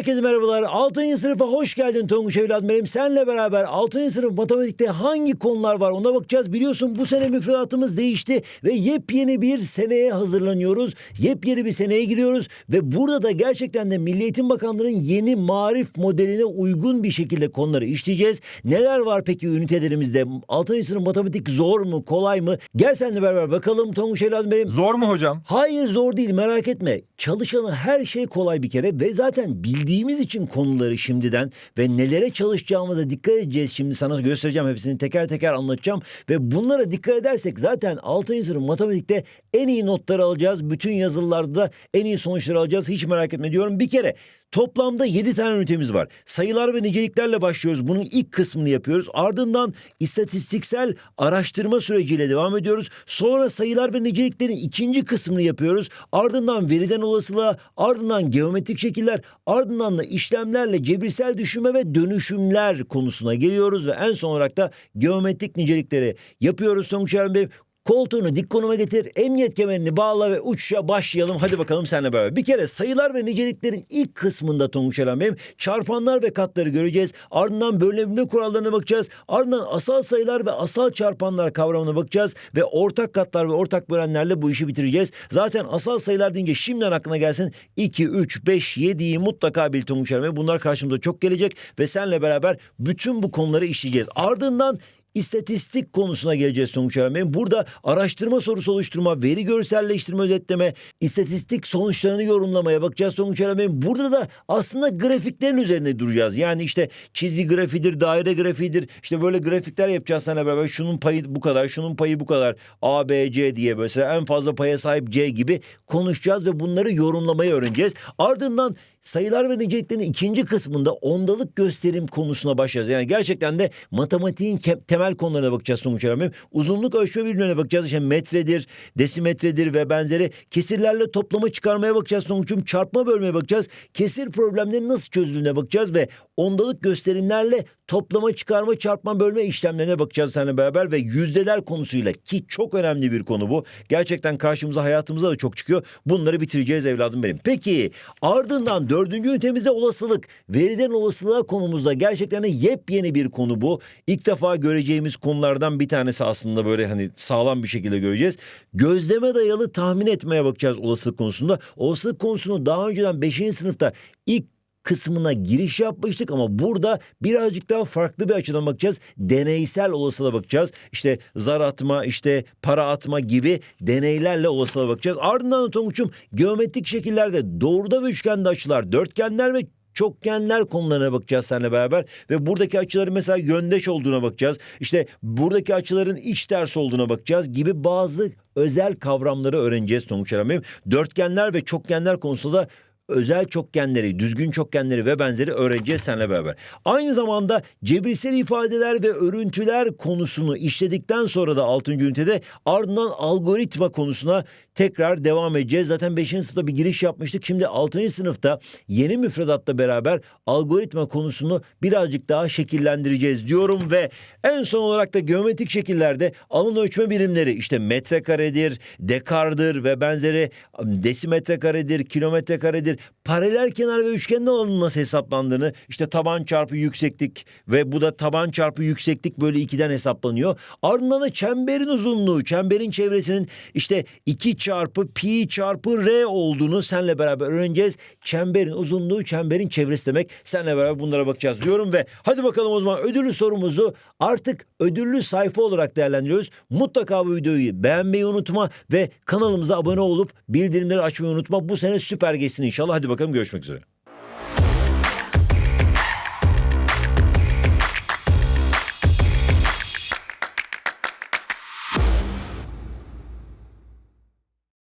Herkese merhabalar. 6. sınıfa hoş geldin Tonguç evladım benim. Senle beraber 6. sınıf matematikte hangi konular var ona bakacağız. Biliyorsun bu sene müfredatımız değişti ve yepyeni bir seneye hazırlanıyoruz. Yepyeni bir seneye giriyoruz ve burada da gerçekten de Milli Eğitim Bakanlığı'nın yeni marif modeline uygun bir şekilde konuları işleyeceğiz. Neler var peki ünitelerimizde? 6. sınıf matematik zor mu, kolay mı? Gel seninle beraber bakalım Tonguç evladım benim. Zor mu hocam? Hayır zor değil merak etme. Çalışanı her şey kolay bir kere ve zaten bildiğimiz için konuları şimdiden ve nelere çalışacağımıza dikkat edeceğiz. Şimdi sana göstereceğim hepsini teker teker anlatacağım ve bunlara dikkat edersek zaten 6. sınıf matematikte en iyi notları alacağız. Bütün yazılılarda da en iyi sonuçları alacağız. Hiç merak etme diyorum. Bir kere Toplamda 7 tane ünitemiz var. Sayılar ve niceliklerle başlıyoruz. Bunun ilk kısmını yapıyoruz. Ardından istatistiksel araştırma süreciyle devam ediyoruz. Sonra sayılar ve niceliklerin ikinci kısmını yapıyoruz. Ardından veriden olasılığa, ardından geometrik şekiller, ardından da işlemlerle cebirsel düşünme ve dönüşümler konusuna geliyoruz ve en son olarak da geometrik nicelikleri yapıyoruz Tonguç Bey. Koltuğunu dik konuma getir, emniyet kemerini bağla ve uçuşa başlayalım. Hadi bakalım seninle beraber. Bir kere sayılar ve niceliklerin ilk kısmında Tonguç Eren çarpanlar ve katları göreceğiz. Ardından bölünebilme kurallarına bakacağız. Ardından asal sayılar ve asal çarpanlar kavramına bakacağız. Ve ortak katlar ve ortak bölenlerle bu işi bitireceğiz. Zaten asal sayılar deyince şimdiden aklına gelsin 2, 3, 5, 7'yi mutlaka bil Tonguç Eren. Bunlar karşımıza çok gelecek ve seninle beraber bütün bu konuları işleyeceğiz. Ardından İstatistik konusuna geleceğiz Eren Bey'im. Burada araştırma sorusu oluşturma, veri görselleştirme, özetleme, istatistik sonuçlarını yorumlamaya bakacağız Eren Bey'im. Burada da aslında grafiklerin üzerinde duracağız. Yani işte çizgi grafiğidir, daire grafiğidir. İşte böyle grafikler yapacağız sana beraber. Şunun payı bu kadar, şunun payı bu kadar. A, B, C diye mesela en fazla paya sahip C gibi konuşacağız ve bunları yorumlamayı öğreneceğiz. Ardından sayılar ve niceliklerin ikinci kısmında ondalık gösterim konusuna başlayacağız. Yani gerçekten de matematiğin temel konularına bakacağız sonuç olarak. Uzunluk ölçme birimlerine bakacağız. İşte metredir, desimetredir ve benzeri. Kesirlerle toplama çıkarmaya bakacağız sonuçum. Çarpma bölmeye bakacağız. Kesir problemleri nasıl çözüldüğüne bakacağız ve ondalık gösterimlerle toplama, çıkarma, çarpma, bölme işlemlerine bakacağız seninle beraber ve yüzdeler konusuyla ki çok önemli bir konu bu. Gerçekten karşımıza hayatımıza da çok çıkıyor. Bunları bitireceğiz evladım benim. Peki ardından dördüncü ünitemizde olasılık. Veriden olasılığa konumuzda gerçekten de yepyeni bir konu bu. İlk defa göreceğimiz konulardan bir tanesi aslında böyle hani sağlam bir şekilde göreceğiz. Gözleme dayalı tahmin etmeye bakacağız olasılık konusunda. Olasılık konusunu daha önceden 5. sınıfta ilk kısmına giriş yapmıştık ama burada birazcık daha farklı bir açıdan bakacağız. Deneysel olasılığa bakacağız. İşte zar atma, işte para atma gibi deneylerle olasılığa bakacağız. Ardından da Tonguç'um geometrik şekillerde doğruda ve üçgende açılar, dörtgenler ve çokgenler konularına bakacağız seninle beraber ve buradaki açıların mesela yöndeş olduğuna bakacağız. İşte buradaki açıların iç ters olduğuna bakacağız gibi bazı özel kavramları öğreneceğiz Tonguç Bey'im. Dörtgenler ve çokgenler konusunda da özel çokgenleri, düzgün çokgenleri ve benzeri öğreneceğiz seninle beraber. Aynı zamanda cebirsel ifadeler ve örüntüler konusunu işledikten sonra da 6. ünitede ardından algoritma konusuna tekrar devam edeceğiz. Zaten 5. sınıfta bir giriş yapmıştık. Şimdi 6. sınıfta yeni müfredatla beraber algoritma konusunu birazcık daha şekillendireceğiz diyorum ve en son olarak da geometrik şekillerde alan ölçme birimleri işte metrekaredir, dekardır ve benzeri desimetre karedir, kilometre karedir, paralel kenar ve üçgenin alanının nasıl hesaplandığını işte taban çarpı yükseklik ve bu da taban çarpı yükseklik böyle ikiden hesaplanıyor. Ardından da çemberin uzunluğu, çemberin çevresinin işte 2 çarpı pi çarpı r olduğunu senle beraber öğreneceğiz. Çemberin uzunluğu çemberin çevresi demek. Senle beraber bunlara bakacağız diyorum ve hadi bakalım o zaman ödüllü sorumuzu artık ödüllü sayfa olarak değerlendiriyoruz. Mutlaka bu videoyu beğenmeyi unutma ve kanalımıza abone olup bildirimleri açmayı unutma. Bu sene süper geçsin inşallah. Hadi bakalım görüşmek üzere.